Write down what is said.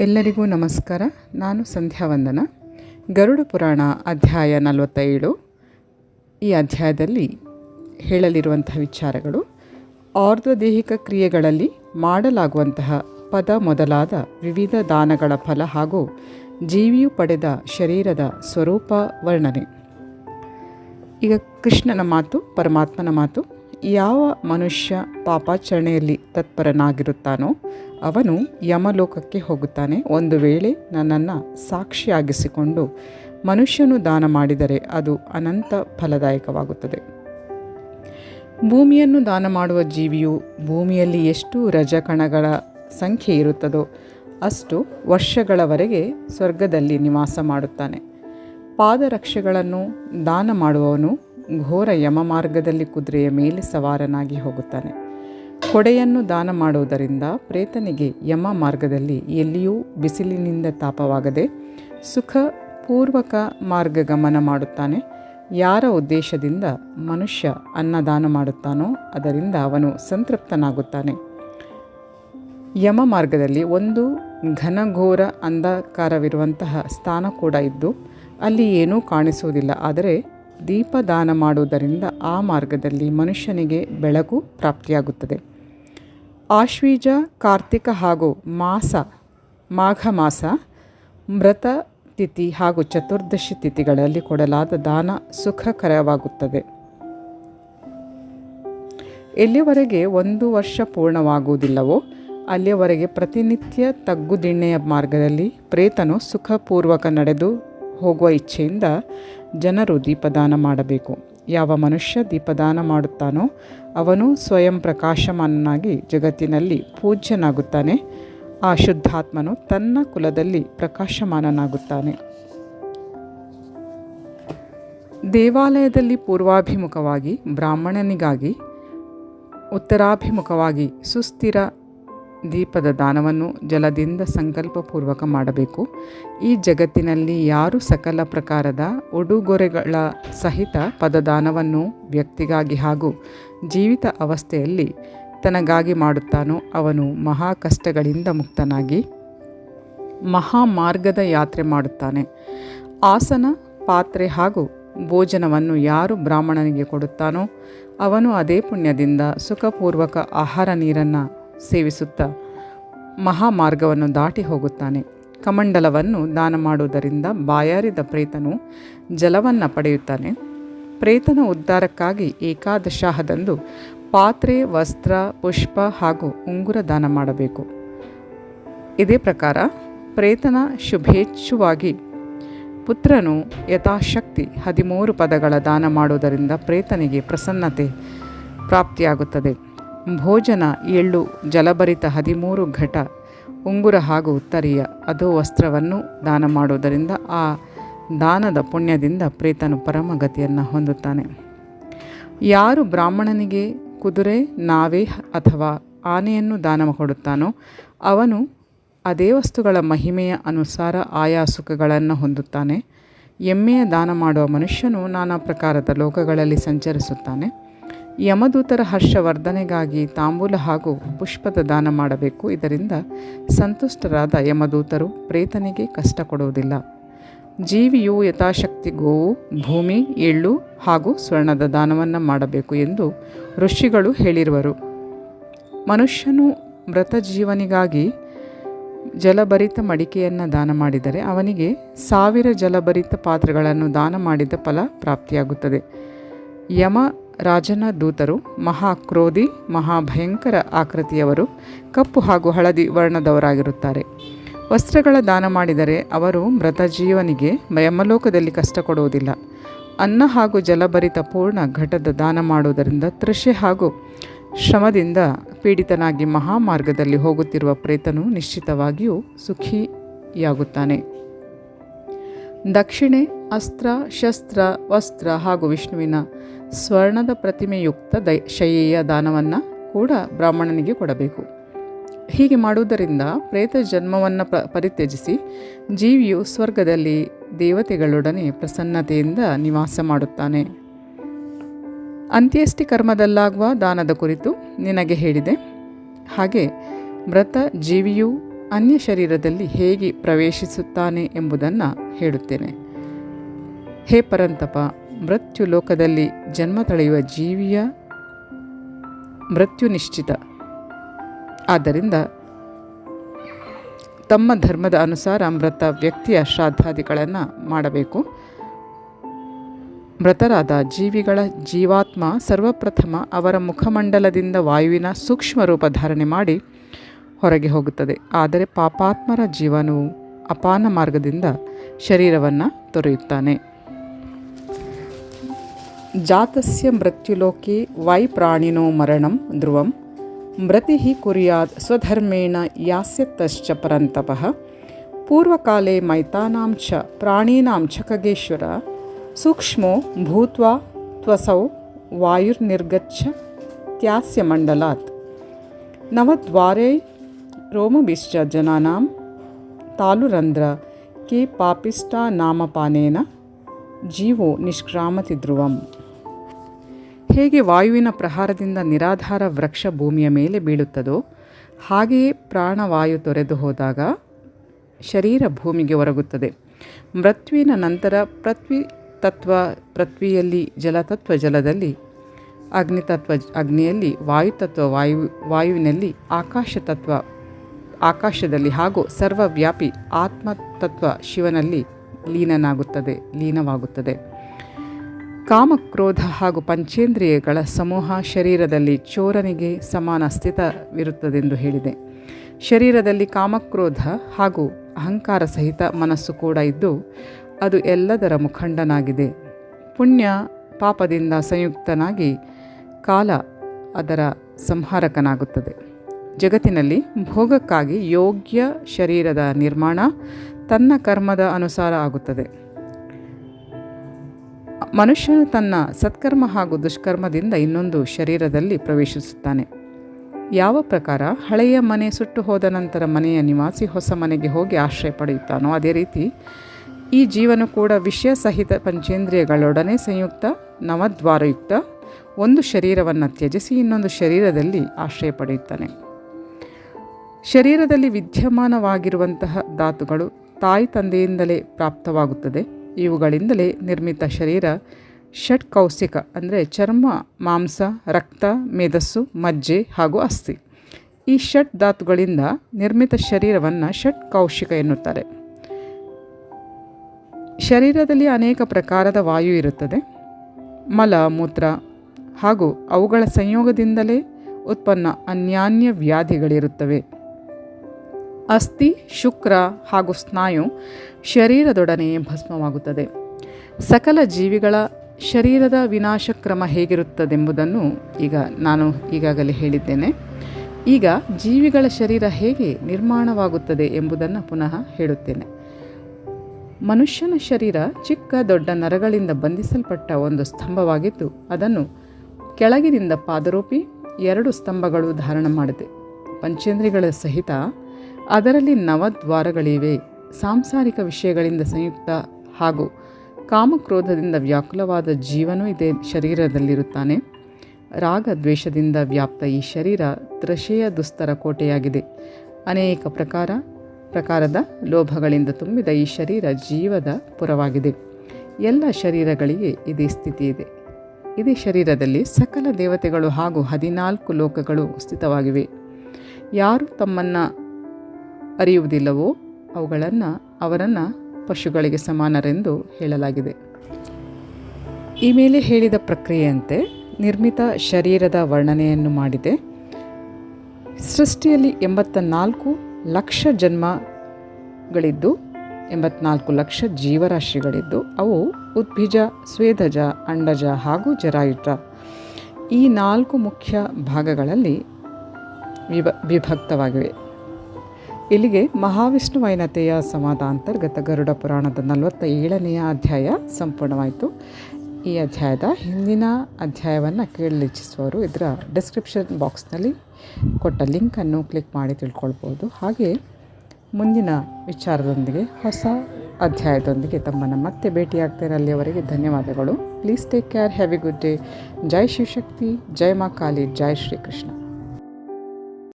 ಎಲ್ಲರಿಗೂ ನಮಸ್ಕಾರ. ನಾನು ಸಂಧ್ಯಾ ವಂದನ. ಗರುಡ ಪುರಾಣ ಅಧ್ಯಾಯ ನಲವತ್ತೇಳು ಈ ಅಧ್ಯಾಯದಲ್ಲಿ ಹೇಳಲಿರುವಂತಹ ವಿಚಾರಗಳು ಆರ್ದ್ವದೇಹಿಕ ಕ್ರಿಯೆಗಳಲ್ಲಿ ಮಾಡಲಾಗುವಂತಹ ಪದ ಮೊದಲಾದ ವಿವಿಧ ದಾನಗಳ ಫಲ ಹಾಗೂ ಜೀವಿಯು ಪಡೆದ ಶರೀರದ ಸ್ವರೂಪ ವರ್ಣನೆ. ಈಗ ಕೃಷ್ಣನ ಮಾತು, ಪರಮಾತ್ಮನ ಮಾತು, ಯಾವ ಮನುಷ್ಯ ಪಾಪಾಚರಣೆಯಲ್ಲಿ ತತ್ಪರನಾಗಿರುತ್ತಾನೋ ಅವನು ಯಮಲೋಕಕ್ಕೆ ಹೋಗುತ್ತಾನೆ. ಒಂದು ವೇಳೆ ನನ್ನನ್ನು ಸಾಕ್ಷಿಯಾಗಿಸಿಕೊಂಡು ಮನುಷ್ಯನು ದಾನ ಮಾಡಿದರೆ ಅದು ಅನಂತ ಫಲದಾಯಕವಾಗುತ್ತದೆ. ಭೂಮಿಯನ್ನು ದಾನ ಮಾಡುವ ಜೀವಿಯು ಭೂಮಿಯಲ್ಲಿ ಎಷ್ಟು ರಜಕಣಗಳ ಸಂಖ್ಯೆ ಇರುತ್ತದೋ ಅಷ್ಟು ವರ್ಷಗಳವರೆಗೆ ಸ್ವರ್ಗದಲ್ಲಿ ನಿವಾಸ ಮಾಡುತ್ತಾನೆ. ಪಾದರಕ್ಷೆಗಳನ್ನು ದಾನ ಮಾಡುವವನು ಘೋರ ಯಮ ಮಾರ್ಗದಲ್ಲಿ ಕುದುರೆಯ ಮೇಲೆ ಸವಾರನಾಗಿ ಹೋಗುತ್ತಾನೆ. ಕೊಡೆಯನ್ನು ದಾನ ಮಾಡುವುದರಿಂದ ಪ್ರೇತನಿಗೆ ಯಮ ಮಾರ್ಗದಲ್ಲಿ ಎಲ್ಲಿಯೂ ಬಿಸಿಲಿನಿಂದ ತಾಪವಾಗದೆ ಸುಖ ಪೂರ್ವಕ ಮಾರ್ಗಗಮನ ಮಾಡುತ್ತಾನೆ. ಯಾರ ಉದ್ದೇಶದಿಂದ ಮನುಷ್ಯ ಅನ್ನದಾನ ಮಾಡುತ್ತಾನೋ ಅದರಿಂದ ಅವನು ಸಂತೃಪ್ತನಾಗುತ್ತಾನೆ. ಯಮ ಮಾರ್ಗದಲ್ಲಿ ಒಂದು ಘನಘೋರ ಅಂಧಕಾರವಿರುವಂತಹ ಸ್ಥಾನ ಕೂಡ ಇದ್ದು, ಅಲ್ಲಿ ಏನೂ ಕಾಣಿಸುವುದಿಲ್ಲ. ಆದರೆ ದೀಪದಾನ ಮಾಡುವುದರಿಂದ ಆ ಮಾರ್ಗದಲ್ಲಿ ಮನುಷ್ಯನಿಗೆ ಬೆಳಕು ಪ್ರಾಪ್ತಿಯಾಗುತ್ತದೆ. ಆಶ್ವೀಜ, ಕಾರ್ತಿಕ ಹಾಗೂ ಮಾಸ ಮಾಘ ಮಾಸ ಮೃತ ತಿಥಿ ಹಾಗೂ ಚತುರ್ದಶಿ ತಿಥಿಗಳಲ್ಲಿ ಕೊಡಲಾದ ದಾನ ಸುಖಕರವಾಗುತ್ತದೆ. ಎಲ್ಲಿಯವರೆಗೆ ಒಂದು ವರ್ಷ ಪೂರ್ಣವಾಗುವುದಿಲ್ಲವೋ, ಅಲ್ಲಿಯವರೆಗೆ ಪ್ರತಿನಿತ್ಯ ತಗ್ಗುದಿಣ್ಣೆಯ ಮಾರ್ಗದಲ್ಲಿ ಪ್ರೇತನು ಸುಖಪೂರ್ವಕ ನಡೆದು ಹೋಗುವ ಇಚ್ಛೆಯಿಂದ ಜನರು ದೀಪದಾನ ಮಾಡಬೇಕು. ಯಾವ ಮನುಷ್ಯ ದೀಪದಾನ ಮಾಡುತ್ತಾನೋ ಅವನು ಸ್ವಯಂ ಪ್ರಕಾಶಮಾನನಾಗಿ ಜಗತ್ತಿನಲ್ಲಿ ಪೂಜ್ಯನಾಗುತ್ತಾನೆ. ಆ ಶುದ್ಧಾತ್ಮನು ತನ್ನ ಕುಲದಲ್ಲಿ ಪ್ರಕಾಶಮಾನನಾಗುತ್ತಾನೆ. ದೇವಾಲಯದಲ್ಲಿ ಪೂರ್ವಾಭಿಮುಖವಾಗಿ ಬ್ರಾಹ್ಮಣನಿಗಾಗಿ ಉತ್ತರಾಭಿಮುಖವಾಗಿ ಸುಸ್ಥಿರ ದೀಪದ ದಾನವನ್ನು ಜಲದಿಂದ ಸಂಕಲ್ಪಪೂರ್ವಕ ಮಾಡಬೇಕು. ಈ ಜಗತ್ತಿನಲ್ಲಿ ಯಾರು ಸಕಲ ಪ್ರಕಾರದ ಉಡುಗೊರೆಗಳ ಸಹಿತ ಪದದಾನವನ್ನು ವ್ಯಕ್ತಿಗಾಗಿ ಹಾಗೂ ಜೀವಿತ ಅವಸ್ಥೆಯಲ್ಲಿ ತನಗಾಗಿ ಮಾಡುತ್ತಾನೋ ಅವನು ಮಹಾ ಕಷ್ಟಗಳಿಂದ ಮುಕ್ತನಾಗಿ ಮಹಾಮಾರ್ಗದ ಯಾತ್ರೆ ಮಾಡುತ್ತಾನೆ. ಆಸನ, ಪಾತ್ರೆ ಹಾಗೂ ಭೋಜನವನ್ನು ಯಾರು ಬ್ರಾಹ್ಮಣನಿಗೆ ಕೊಡುತ್ತಾನೋ ಅವನು ಅದೇ ಪುಣ್ಯದಿಂದ ಸುಖಪೂರ್ವಕ ಆಹಾರ ನೀರನ್ನು ಸೇವಿಸುತ್ತಾ ಮಹಾಮಾರ್ಗವನ್ನು ದಾಟಿ ಹೋಗುತ್ತಾನೆ. ಕಮಂಡಲವನ್ನು ದಾನ ಮಾಡುವುದರಿಂದ ಬಾಯಾರಿದ ಪ್ರೇತನು ಜಲವನ್ನು ಪಡೆಯುತ್ತಾನೆ. ಪ್ರೇತನ ಉದ್ಧಾರಕ್ಕಾಗಿ ಏಕಾದಶಾಹದಂದು ಪಾತ್ರೆ, ವಸ್ತ್ರ, ಪುಷ್ಪ ಹಾಗೂ ಉಂಗುರ ದಾನ ಮಾಡಬೇಕು. ಇದೇ ಪ್ರಕಾರ ಪ್ರೇತನ ಶುಭೇಚ್ಛುವಾಗಿ ಪುತ್ರನು ಯಥಾಶಕ್ತಿ ಹದಿಮೂರು ಪದಗಳ ದಾನ ಮಾಡುವುದರಿಂದ ಪ್ರೇತನಿಗೆ ಪ್ರಸನ್ನತೆ ಪ್ರಾಪ್ತಿಯಾಗುತ್ತದೆ. ಭೋಜನ ಎಳ್ಳು ಜಲಭರಿತ ಹದಿಮೂರು ಘಟ. ಉಂಗುರ ಹಾಗೂ ಉತ್ತರಿಯ ಅದು ವಸ್ತ್ರವನ್ನು ದಾನ ಮಾಡುವುದರಿಂದ ಆ ದಾನದ ಪುಣ್ಯದಿಂದ ಪ್ರೇತನು ಪರಮಗತಿಯನ್ನು ಹೊಂದುತ್ತಾನೆ. ಯಾರು ಬ್ರಾಹ್ಮಣನಿಗೆ ಕುದುರೆ, ನಾವೆ ಅಥವಾ ಆನೆಯನ್ನು ದಾನ ಕೊಡುತ್ತಾನೋ ಅವನು ಅದೇ ವಸ್ತುಗಳ ಮಹಿಮೆಯ ಅನುಸಾರ ಆಯಾ ಸುಖಗಳನ್ನು ಹೊಂದುತ್ತಾನೆ. ಎಮ್ಮೆಯ ದಾನ ಮಾಡುವ ಮನುಷ್ಯನು ನಾನಾ ಪ್ರಕಾರದ ಲೋಕಗಳಲ್ಲಿ ಸಂಚರಿಸುತ್ತಾನೆ. ಯಮದೂತರ ಹರ್ಷವರ್ಧನೆಗಾಗಿ ತಾಂಬೂಲ ಹಾಗೂ ಪುಷ್ಪದ ದಾನ ಮಾಡಬೇಕು. ಇದರಿಂದ ಸಂತುಷ್ಟರಾದ ಯಮದೂತರು ಪ್ರೇತನಿಗೆ ಕಷ್ಟ ಕೊಡುವುದಿಲ್ಲ. ಜೀವಿಯು ಯಥಾಶಕ್ತಿ ಗೋವು, ಭೂಮಿ, ಎಳ್ಳು ಹಾಗೂ ಸ್ವರ್ಣದ ದಾನವನ್ನು ಮಾಡಬೇಕು ಎಂದು ಋಷಿಗಳು ಹೇಳಿರುವರು. ಮನುಷ್ಯನು ಮೃತ ಜೀವನಿಗಾಗಿ ಜಲಭರಿತ ಮಡಿಕೆಯನ್ನು ದಾನ ಮಾಡಿದರೆ ಅವನಿಗೆ ಸಾವಿರ ಜಲಭರಿತ ಪಾತ್ರೆಗಳನ್ನು ದಾನ ಮಾಡಿದ ಫಲ ಪ್ರಾಪ್ತಿಯಾಗುತ್ತದೆ. ಯಮ ರಾಜನ ದೂತರು ಮಹಾಕ್ರೋಧಿ ಮಹಾಭಯಂಕರ ಆಕೃತಿಯವರು, ಕಪ್ಪು ಹಾಗೂ ಹಳದಿ ವರ್ಣದವರಾಗಿರುತ್ತಾರೆ. ವಸ್ತ್ರಗಳ ದಾನ ಮಾಡಿದರೆ ಅವರು ಮೃತ ಜೀವನಿಗೆ ಯಮಲೋಕದಲ್ಲಿ ಕಷ್ಟ ಕೊಡುವುದಿಲ್ಲ. ಅನ್ನ ಹಾಗೂ ಜಲಭರಿತ ಪೂರ್ಣ ಘಟದ ದಾನ ಮಾಡುವುದರಿಂದ ತೃಷೆ ಹಾಗೂ ಶ್ರಮದಿಂದ ಪೀಡಿತನಾಗಿ ಮಹಾಮಾರ್ಗದಲ್ಲಿ ಹೋಗುತ್ತಿರುವ ಪ್ರೇತನು ನಿಶ್ಚಿತವಾಗಿಯೂ ಸುಖಿಯಾಗುತ್ತಾನೆ. ದಕ್ಷಿಣೆ, ಅಸ್ತ್ರ, ಶಸ್ತ್ರ, ವಸ್ತ್ರ ಹಾಗೂ ವಿಷ್ಣುವಿನ ಸ್ವರ್ಣದ ಪ್ರತಿಮೆಯುಕ್ತ ದೈ ಶಯ್ಯೆಯ ದಾನವನ್ನು ಕೂಡ ಬ್ರಾಹ್ಮಣನಿಗೆ ಕೊಡಬೇಕು. ಹೀಗೆ ಮಾಡುವುದರಿಂದ ಪ್ರೇತ ಜನ್ಮವನ್ನು ಪ, ಪರಿತ್ಯಜಿಸಿ ಜೀವಿಯು ಸ್ವರ್ಗದಲ್ಲಿ ದೇವತೆಗಳೊಡನೆ ಪ್ರಸನ್ನತೆಯಿಂದ ನಿವಾಸ ಮಾಡುತ್ತಾನೆ. ಅಂತ್ಯೇಷ್ಟಿ ಕರ್ಮದಲ್ಲಾಗುವ ದಾನದ ಕುರಿತು ನಿನಗೆ ಹೇಳಿದೆ. ಹಾಗೆ ಮೃತ ಜೀವಿಯು ಅನ್ಯ ಶರೀರದಲ್ಲಿ ಹೇಗೆ ಪ್ರವೇಶಿಸುತ್ತಾನೆ ಎಂಬುದನ್ನು ಹೇಳುತ್ತೇನೆ. ಹೇ ಪರಂತಪ ಮೃತ್ಯು ಲೋಕದಲ್ಲಿ ಜನ್ಮ ತಳೆಯುವ ಜೀವಿಯ ಮೃತ್ಯು ನಿಶ್ಚಿತ. ಆದ್ದರಿಂದ ತಮ್ಮ ಧರ್ಮದ ಅನುಸಾರ ಮೃತ ವ್ಯಕ್ತಿಯ ಶ್ರಾದ್ದಾದಿಗಳನ್ನು ಮಾಡಬೇಕು. ಮೃತರಾದ ಜೀವಿಗಳ ಜೀವಾತ್ಮ ಸರ್ವಪ್ರಥಮ ಅವರ ಮುಖಮಂಡಲದಿಂದ ವಾಯುವಿನ ಸೂಕ್ಷ್ಮ ರೂಪ ಧಾರಣೆ ಮಾಡಿ ಹೊರಗೆ ಹೋಗುತ್ತದೆ. ಆದರೆ ಪಾಪಾತ್ಮರ ಜೀವನವು ಅಪಾನ ಮಾರ್ಗದಿಂದ ಶರೀರವನ್ನು ತೊರೆಯುತ್ತಾನೆ. जात मृत्युलोक वै प्राणिनो मरण ध्रुव मृति कुर्यात् स्वधर्मेण यात परन्तपः। पूर्वकाले काले च प्राणिनां च खगेश्वर। सूक्ष्मो भूत्वा त्वसौ वायुर्निर्गच्छ त्यास्य नवद्वारे रोम जनानां तालुरन्ध्र के पापिष्टा नामपानेन जीवो निष्क्रामति ध्रुवम्। ಹೇಗೆ ವಾಯುವಿನ ಪ್ರಹಾರದಿಂದ ನಿರಾಧಾರ ವೃಕ್ಷ ಭೂಮಿಯ ಮೇಲೆ ಬೀಳುತ್ತದೋ, ಹಾಗೆಯೇ ಪ್ರಾಣವಾಯು ತೊರೆದು ಹೋದಾಗ ಶರೀರ ಭೂಮಿಗೆ ಒರಗುತ್ತದೆ. ಮೃತ್ವಿನ ನಂತರ ಪೃಥ್ವಿ ತತ್ವ, ಪೃಥ್ವಿಯಲ್ಲಿ ಜಲತತ್ವ ಜಲದಲ್ಲಿ, ಅಗ್ನಿತತ್ವ ಅಗ್ನಿಯಲ್ಲಿ ವಾಯುತತ್ವ, ವಾಯು, ವಾಯುವಿನಲ್ಲಿ ಆಕಾಶ ತತ್ವ, ಆಕಾಶದಲ್ಲಿ ಹಾಗೂ ಸರ್ವವ್ಯಾಪಿ ಆತ್ಮತತ್ವ ಶಿವನಲ್ಲಿ ಲೀನನಾಗುತ್ತದೆ, ಲೀನವಾಗುತ್ತದೆ. ಕಾಮಕ್ರೋಧ ಹಾಗೂ ಪಂಚೇಂದ್ರಿಯಗಳ ಸಮೂಹ ಶರೀರದಲ್ಲಿ ಚೋರನಿಗೆ ಸಮಾನ ಸ್ಥಿತವಿರುತ್ತದೆಂದು ಹೇಳಿದೆ. ಶರೀರದಲ್ಲಿ ಕಾಮಕ್ರೋಧ ಹಾಗೂ ಅಹಂಕಾರ ಸಹಿತ ಮನಸ್ಸು ಕೂಡ ಇದ್ದು, ಅದು ಎಲ್ಲದರ ಮುಖಂಡನಾಗಿದೆ. ಪುಣ್ಯ ಪಾಪದಿಂದ ಸಂಯುಕ್ತನಾಗಿ ಕಾಲ ಅದರ ಸಂಹಾರಕನಾಗುತ್ತದೆ. ಜಗತ್ತಿನಲ್ಲಿ ಭೋಗಕ್ಕಾಗಿ ಯೋಗ್ಯ ಶರೀರದ ನಿರ್ಮಾಣ ತನ್ನ ಕರ್ಮದ ಅನುಸಾರ ಆಗುತ್ತದೆ. ಮನುಷ್ಯನು ತನ್ನ ಸತ್ಕರ್ಮ ಹಾಗೂ ದುಷ್ಕರ್ಮದಿಂದ ಇನ್ನೊಂದು ಶರೀರದಲ್ಲಿ ಪ್ರವೇಶಿಸುತ್ತಾನೆ. ಯಾವ ಪ್ರಕಾರ ಹಳೆಯ ಮನೆ ಸುಟ್ಟು ಹೋದ ನಂತರ ಮನೆಯ ನಿವಾಸಿ ಹೊಸ ಮನೆಗೆ ಹೋಗಿ ಆಶ್ರಯ ಪಡೆಯುತ್ತಾನೋ, ಅದೇ ರೀತಿ ಈ ಜೀವನು ಕೂಡ ವಿಷಯ ಸಹಿತ ಪಂಚೇಂದ್ರಿಯಗಳೊಡನೆ ಸಂಯುಕ್ತ, ನವದ್ವಾರಯುಕ್ತ, ಒಂದು ಶರೀರವನ್ನು ತ್ಯಜಿಸಿ ಇನ್ನೊಂದು ಶರೀರದಲ್ಲಿ ಆಶ್ರಯ ಪಡೆಯುತ್ತಾನೆ. ಶರೀರದಲ್ಲಿ ವಿದ್ಯಮಾನವಾಗಿರುವಂತಹ ಧಾತುಗಳು ತಾಯಿ ತಂದೆಯಿಂದಲೇ ಪ್ರಾಪ್ತವಾಗುತ್ತದೆ. ಇವುಗಳಿಂದಲೇ ನಿರ್ಮಿತ ಶರೀರ ಷಟ್ಕೌಸಿಕ ಅಂದರೆ ಚರ್ಮ, ಮಾಂಸ, ರಕ್ತ, ಮೇಧಸ್ಸು, ಮಜ್ಜೆ ಹಾಗೂ ಅಸ್ಥಿ. ಈ ಷಟ್ ಧಾತುಗಳಿಂದ ನಿರ್ಮಿತ ಶರೀರವನ್ನು ಷಟ್ ಕೌಶಿಕ ಎನ್ನುತ್ತಾರೆ. ಶರೀರದಲ್ಲಿ ಅನೇಕ ಪ್ರಕಾರದ ವಾಯು ಇರುತ್ತದೆ. ಮಲ, ಮೂತ್ರ ಹಾಗೂ ಅವುಗಳ ಸಂಯೋಗದಿಂದಲೇ ಉತ್ಪನ್ನ ಅನ್ಯಾನ್ಯ ವ್ಯಾಧಿಗಳಿರುತ್ತವೆ. ಅಸ್ಥಿ, ಶುಕ್ರ ಹಾಗೂ ಸ್ನಾಯು ಶರೀರದೊಡನೆ ಭಸ್ಮವಾಗುತ್ತದೆ. ಸಕಲ ಜೀವಿಗಳ ಶರೀರದ ವಿನಾಶ ಕ್ರಮ ಹೇಗಿರುತ್ತದೆಂಬುದನ್ನು ಈಗ ನಾನು ಈಗಾಗಲೇ ಹೇಳಿದ್ದೇನೆ. ಈಗ ಜೀವಿಗಳ ಶರೀರ ಹೇಗೆ ನಿರ್ಮಾಣವಾಗುತ್ತದೆ ಎಂಬುದನ್ನು ಪುನಃ ಹೇಳುತ್ತೇನೆ. ಮನುಷ್ಯನ ಶರೀರ ಚಿಕ್ಕ ದೊಡ್ಡ ನರಗಳಿಂದ ಬಂಧಿಸಲ್ಪಟ್ಟ ಒಂದು ಸ್ತಂಭವಾಗಿದ್ದು, ಅದನ್ನು ಕೆಳಗಿನಿಂದ ಪಾದರೂಪಿ ಎರಡು ಸ್ತಂಭಗಳು ಧಾರಣ ಮಾಡಿದೆ. ಪಂಚೇಂದ್ರಿಗಳ ಸಹಿತ ಅದರಲ್ಲಿ ನವದ್ವಾರಗಳಿವೆ. ಸಾಂಸಾರಿಕ ವಿಷಯಗಳಿಂದ ಸಂಯುಕ್ತ ಹಾಗೂ ಕಾಮಕ್ರೋಧದಿಂದ ವ್ಯಾಕುಲವಾದ ಜೀವನೂ ಇದೇ ಶರೀರದಲ್ಲಿರುತ್ತಾನೆ. ರಾಗ ದ್ವೇಷದಿಂದ ವ್ಯಾಪ್ತ ಈ ಶರೀರ ತ್ರಷೆಯ ದುಸ್ತರ ಕೋಟೆಯಾಗಿದೆ. ಅನೇಕ ಪ್ರಕಾರ, ಪ್ರಕಾರದ ಲೋಭಗಳಿಂದ ತುಂಬಿದ ಈ ಶರೀರ ಜೀವದ ಪುರವಾಗಿದೆ. ಎಲ್ಲ ಶರೀರಗಳಿಗೆ ಇದೇ ಸ್ಥಿತಿ ಇದೆ ಇದೇ ಶರೀರದಲ್ಲಿ ಸಕಲ ದೇವತೆಗಳು ಹಾಗೂ ಹದಿನಾಲ್ಕು ಲೋಕಗಳು ಸ್ಥಿತವಾಗಿವೆ. ಯಾರು ತಮ್ಮನ್ನು ಅರಿಯುವುದಿಲ್ಲವೋ? ಅವುಗಳನ್ನು ಅವರನ್ನು ಪಶುಗಳಿಗೆ ಸಮಾನರೆಂದು ಹೇಳಲಾಗಿದೆ. ಈ ಮೇಲೆ ಹೇಳಿದ ಪ್ರಕ್ರಿಯೆಯಂತೆ ನಿರ್ಮಿತ ಶರೀರದ ವರ್ಣನೆಯನ್ನು ಮಾಡಿದೆ. ಸೃಷ್ಟಿಯಲ್ಲಿ ಎಂಬತ್ತ ನಾಲ್ಕು ಲಕ್ಷ ಜನ್ಮಗಳಿದ್ದು, ಎಂಬತ್ನಾಲ್ಕು ಲಕ್ಷ ಜೀವರಾಶಿಗಳಿದ್ದು, ಅವು ಉದ್ಭಿಜ, ಸ್ವೇದಜ, ಅಂಡಜ ಹಾಗೂ ಜರಾಯುಜ. ಈ ನಾಲ್ಕು ಮುಖ್ಯ ಭಾಗಗಳಲ್ಲಿ ವಿಭ, ವಿಭಕ್ತವಾಗಿವೆ. ಇಲ್ಲಿಗೆ ಮಹಾವಿಷ್ಣುವೈನತೆಯ ವೈನತೆಯ ಸಮಾಧಾಂತರ್ಗತ ಗರುಡ ಪುರಾಣದ ನಲವತ್ತ ಏಳನೆಯ ಅಧ್ಯಾಯ ಸಂಪೂರ್ಣವಾಯಿತು. ಈ ಅಧ್ಯಾಯದ ಹಿಂದಿನ ಅಧ್ಯಾಯವನ್ನು ಕೇಳಲಿಚ್ಛಿಸುವವರು ಇದರ ಡಿಸ್ಕ್ರಿಪ್ಷನ್ ಬಾಕ್ಸ್ನಲ್ಲಿ ಕೊಟ್ಟ ಲಿಂಕನ್ನು ಕ್ಲಿಕ್ ಮಾಡಿ ತಿಳ್ಕೊಳ್ಬೋದು. ಹಾಗೆ ಮುಂದಿನ ವಿಚಾರದೊಂದಿಗೆ, ಹೊಸ ಅಧ್ಯಾಯದೊಂದಿಗೆ ತಮ್ಮನ್ನು ಮತ್ತೆ ಭೇಟಿಯಾಗ್ತೇನೆ ಅಲ್ಲಿಯವರೆಗೆ ಧನ್ಯವಾದಗಳು. Please take care have a good day ಜೈ ಶಿವಶಕ್ತಿ, ಜೈ ಮಾ ಕಾಲಿ, ಜೈ ಶ್ರೀಕೃಷ್ಣ.